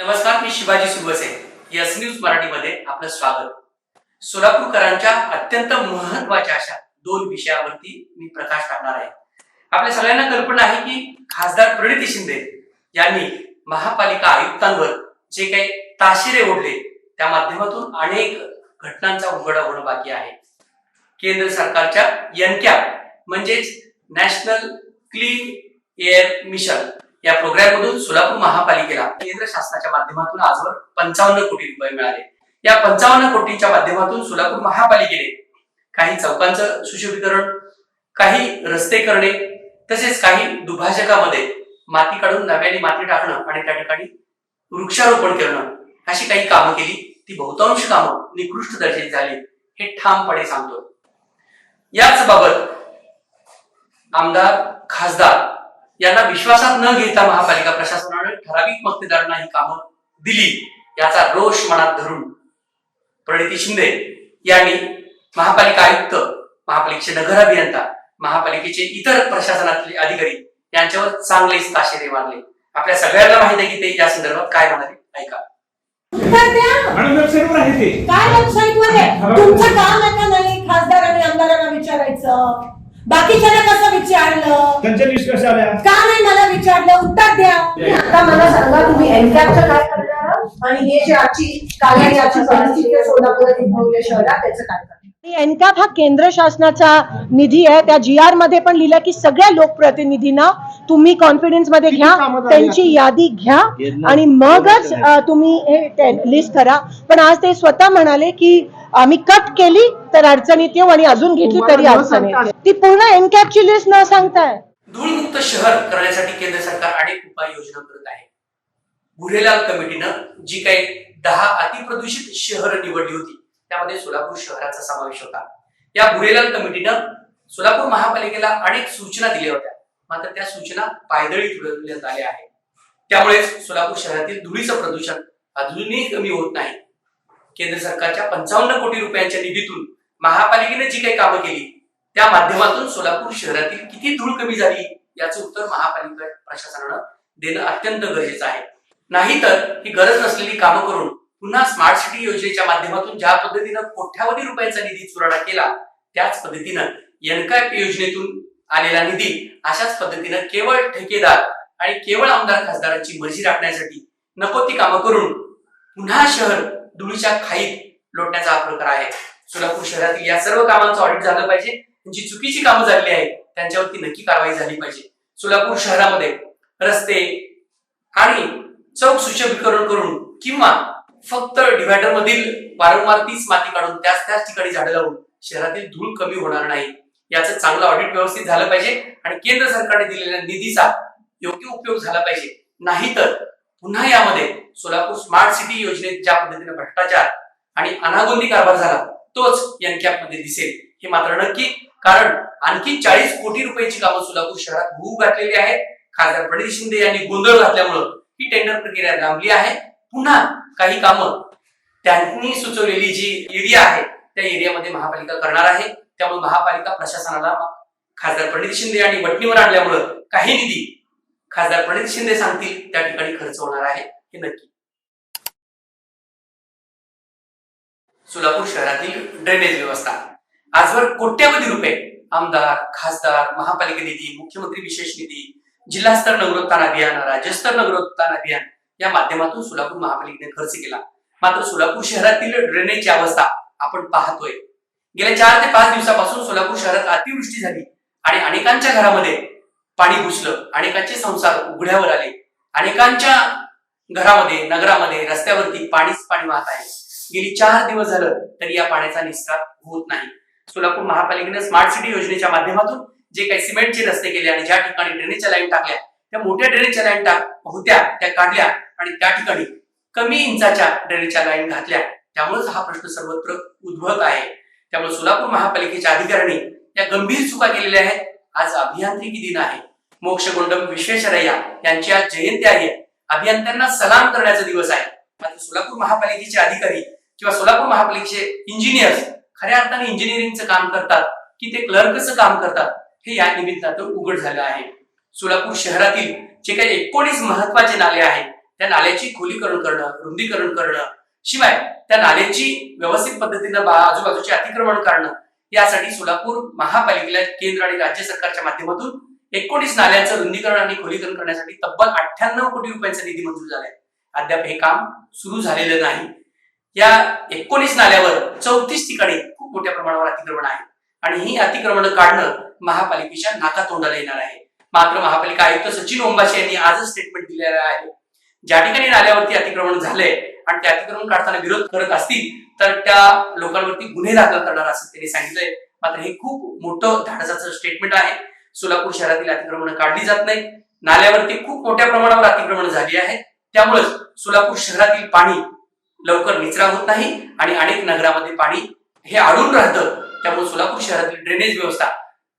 नमस्कार मी शिवाजी सुबसे यस न्यूज मराठीमध्ये आपलं स्वागत. सोलापूरकरांच्या अत्यंत महत्त्वाच्या अशा दोन विषयावरती मी प्रकाश टाकणार आहे. आपल्या सगळ्यांना कल्पना आहे की खासदार प्रणिती शिंदे यांनी महापालिका आयुक्तांवर जे काही ताशिरे ओढले त्या माध्यमातून अनेक घटनांचा उघडा होणं बाकी आहे. केंद्र सरकारच्या एनकॅप म्हणजेच नॅशनल क्लीन एअर मिशन या प्रोग्राम मधून सोलापूर महापालिकेला केंद्र शासनाच्या माध्यमातून आजवर पंचावन्न कोटी रुपये मिळाले. या पंचावन्न कोटीच्या माध्यमातून सोलापूर महापालिकेने काही चौकांचं सुशोभीकरण काही रस्ते करणे तसेच काही दुभाजकामध्ये माती काढून नव्याने माती टाकणं आणि त्या ठिकाणी वृक्षारोपण करणं अशी काही कामं केली. ती बहुतांश कामं निकृष्ट दर्जाची झाली हे ठामपणे सांगतो. याच बाबत आमदार खासदार यांना विश्वासात न घेता महापालिका प्रशासनाने ठराविक मक्तेदारांना ही कामं दिली. याचा रोष मनात धरून प्रणिती शिंदे यांनी महापालिका आयुक्त महापालिकेचे नगर अभियंता महापालिकेचे इतर प्रशासनातले अधिकारी यांच्यावर चांगलेच ताशेरे मारले. आपल्या सगळ्यांना माहिती आहे की ते या संदर्भात काय म्हणाले? ऐका. काय वेबसाईट वर आहे? तुमचं काम आहे का नाही? खासदार आणि आमदारांना विचारायचं. बाकीच्याला कसं विचारलं? त्यांच्या लिस्ट कशा आल्या? का नाही मला विचारलं? उत्तर द्या. आता मला सांगा तुम्ही एनकॅपचं काय करणार? आणि हे जे आजची काल याची परिस्थिती आहे सोलापुरात उद्भवल्या शहरात त्याचं काय करणार? एनकॅप हा केंद्र शासनाचा निधी आहे. त्या जी आरमध्ये पण लिहिलं की सगळ्या लोकप्रतिनिधींना तुम्ही कॉन्फिडन्समध्ये घ्या त्यांची यादी घ्या आणि मगच तुम्ही हे लिस्ट करा. पण आज ते स्वतः म्हणाले की आम्ही कट केली तर अडचणीत येऊ आणि अजून घेतली तरी अडचण येते. ती पूर्ण एनकॅपची लिस्ट न सांगताय. धूळमुक्त शहर करण्यासाठी केंद्र सरकार अनेक उपाययोजना करत आहे. भुरेलाल कमिटीनं जी काही दहा अतिप्रदूषित शहर निवडली होती त्यामध्ये सोलापूर शहराचा समावेश होता. या भुरेलाल कमिटीनं सोलापूर महापालिकेला अनेक सूचना दिल्या होत्या. मात्र त्या सूचना पायदळी तुडवण्यात आल्या आहेत. त्यामुळेच सोलापूर शहरातील धुळीचं प्रदूषण अजूनही कमी होत नाही. केंद्र सरकारच्या पंचावन्न कोटी रुपयांच्या निधीतून महापालिकेने जी काही कामं केली त्या माध्यमातून सोलापूर शहरातील किती धूळ कमी झाली याचं उत्तर महापालिका प्रशासनानं देणं अत्यंत गरजेचं आहे. नाहीतर ही गरज नसलेली कामं करून पुन्हा स्मार्ट सिटी योजनेच्या माध्यमातून ज्या पद्धतीनं कोट्यावधी रुपयांचा निधी चुराडा केला त्याच पद्धतीनं एनकायप योजनेतून आलेला निधी अशाच पद्धतीनं केवळ ठेकेदार आणि केवळ आमदार खासदारांची मर्जी राखण्यासाठी नको ती कामं करून पुन्हा शहर धुळीच्या खाईत लोटण्याचा हा प्रकार आहे. सोलापूर शहरातील या सर्व कामांचं ऑडिट झालं पाहिजे. जी चुकीची कामं झालेली आहेत त्यांच्यावरती नक्की कारवाई झाली पाहिजे. सोलापूर शहरामध्ये रस्ते आणि चौक सुशोभीकरण करून किंवा फक्त डिव्हायडर मधील वारंवार तीच माती काढून त्याच त्याच ठिकाणी झाडं लावून शहरातील धूळ कमी होणार नाही. याचं चांगलं ऑडिट व्यवस्थित झालं पाहिजे आणि केंद्र सरकारने दिलेल्या निधीचा योग्य उपयोग झाला पाहिजे. नाहीतर पुन्हा यामध्ये सोलापूर स्मार्ट सिटी योजनेत ज्या पद्धतीने भ्रष्टाचार आणि अनागोंदी कारभार झाला तोच एनकॅपमध्ये दिसेल. हे मात्र नक्की कारण आणखी चाळीस कोटी रुपयाची कामं सोलापूर शहरात भू घातलेली आहेत. खासदार प्रणित शिंदे यांनी गोंधळ घातल्यामुळं ही टेंडर प्रक्रिया लांबली आहे. पुन्हा काही कामं त्यांनी सुचवलेली जी एरिया आहे त्या एरियामध्ये महापालिका करणार आहे. त्यामुळे महापालिका प्रशासनाला खासदार प्रणित शिंदे आणि वटणीवर आणल्यामुळं काही निधी खासदार प्रणित शिंदे सांगतील त्या ठिकाणी खर्च होणार आहे हे नक्की. सोलापूर शहरातील ड्रेनेज व्यवस्था. आजवर कोट्यवधी रुपये आमदार खासदार महापालिका निधी मुख्यमंत्री विशेष निधी जिल्हास्तर नगरोत्थान अभियान राज्यस्तर नगरोत्थान अभियान या माध्यमातून सोलापूर महापालिकेने खर्च केला. मात्र सोलापूर शहरातील ड्रेनेजची अवस्था आपण पाहतोय. गेल्या चार ते पाच दिवसापासून सोलापूर शहरात अतिवृष्टी झाली आणि अनेकांच्या घरामध्ये पाणी घुसलं अनेकांचे संसार उघड्यावर आले अनेकांच्या घरामध्ये नगरामध्ये रस्त्यावरती पाणीच पाणी वाहत आहे. गेली चार दिवस झालं तरी या पाण्याचा निस्तार होत नाही. सोलापूर महापालिकेने स्मार्ट सिटी योजनेच्या माध्यमातून जे काही सिमेंटचे रस्ते केले आणि ज्या ठिकाणी ड्रेनेजच्या लाईन टाकल्या त्या मोठ्या ड्रेनेजच्या लाईन टाक होत्या त्या काढल्या. आणि त्या ठिकाणी कमी इंचाच्या ड्रेनेजच्या लाईन घातल्या. त्यामुळेच हा प्रश्न सर्वत्र उद्भवत आहे. त्यामुळे सोलापूर महापालिकेच्या अधिकाऱ्यांनी या गंभीर चुका केलेल्या आहेत. आज अभियांत्रिकी दिन आहे. मोक्ष गोंडम विश्वेश्वरय्या यांची आज जयंती आहे. अभियंत्यांना सलाम करण्याचा दिवस आहे. आता सोलापूर महापालिकेचे अधिकारी किंवा सोलापूर महापालिकेचे इंजिनियर्स खऱ्या अर्थाने इंजिनिअरिंगचं काम करतात की ते क्लर्कचं काम करतात हे या निमित्तानं उघड झालं आहे. सोलापूर शहरातील जे काही एकोणीस महत्त्वाचे नाले आहेत त्या नाल्याची खोलीकरण करणं रुंदीकरण करणं शिवाय त्या नाल्याची व्यवस्थित पद्धतीनं आजूबाजूचे अतिक्रमण करणं यासाठी सोलापूर महापालिकेला केंद्र आणि राज्य सरकारच्या माध्यमातून एकोणीस नाल्यांचं रुंदीकरण आणि खोलीकरण करण्यासाठी तब्बल अठ्ठ्याण्णव कोटी रुपयांचा निधी मंजूर झालाय. अद्याप हे काम सुरू झालेलं नाही. या एकोणीस नाल्यावर चौतीस ठिकाणी खूप मोठ्या प्रमाणावर अतिक्रमण आहे आणि ही अतिक्रमण काढणं महापालिकेच्या नाका तोंडाला येणार आहे. मात्र महापालिका आयुक्त सचिन ओंबाशी यांनी आजच स्टेटमेंट दिलेलं आहे. ज्या ठिकाणी नाल्यावरती अतिक्रमण झालंय आणि ते अतिक्रमण काढताना विरोध करत असतील तर त्या लोकांवरती गुन्हे दाखल करणार असं त्यांनी सांगितलंय. मात्र हे खूप मोठं धाडसाचं स्टेटमेंट आहे. सोलापूर शहरातील अतिक्रमण काढली जात नाही नाल्यावरती खूप मोठ्या प्रमाणावर अतिक्रमण झाली आहे त्यामुळेच सोलापूर शहरातील पाणी लवकर निचरा होत नाही आणि अनेक नगरामध्ये पाणी हे अडून राहतं. त्यामुळे सोलापूर शहरातील ड्रेनेज व्यवस्था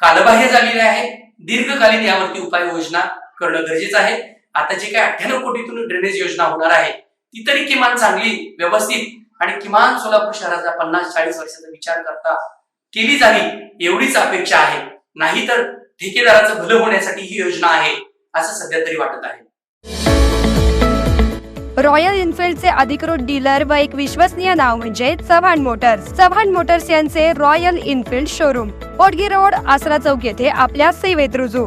कालबाह्य झालेली आहे. दीर्घकालीन यावरती उपाययोजना करणं गरजेचं आहे. आता जे काही अठ्ठ्याण्णव कोटीतून ड्रेनेज योजना होणार आहे ती तरी किमान चांगली व्यवस्थित आणि किमान सोलापूर शहराचा पन्नास चाळीस वर्षाचा विचार करता केली जावी एवढीच अपेक्षा आहे. नाहीतर ठेकेदाराचं भलं होण्यासाठी ही योजना आहे असं सध्या तरी वाटत आहे. रॉयल एन्फिल्डचे अधिकृत डीलर व एक विश्वसनीय नाव म्हणजे चव्हाण मोटर्स. चव्हाण मोटर्स यांचे royal Enfield showroom पोटगी road Asra चौक येथे आपल्या सेवेत रुजू.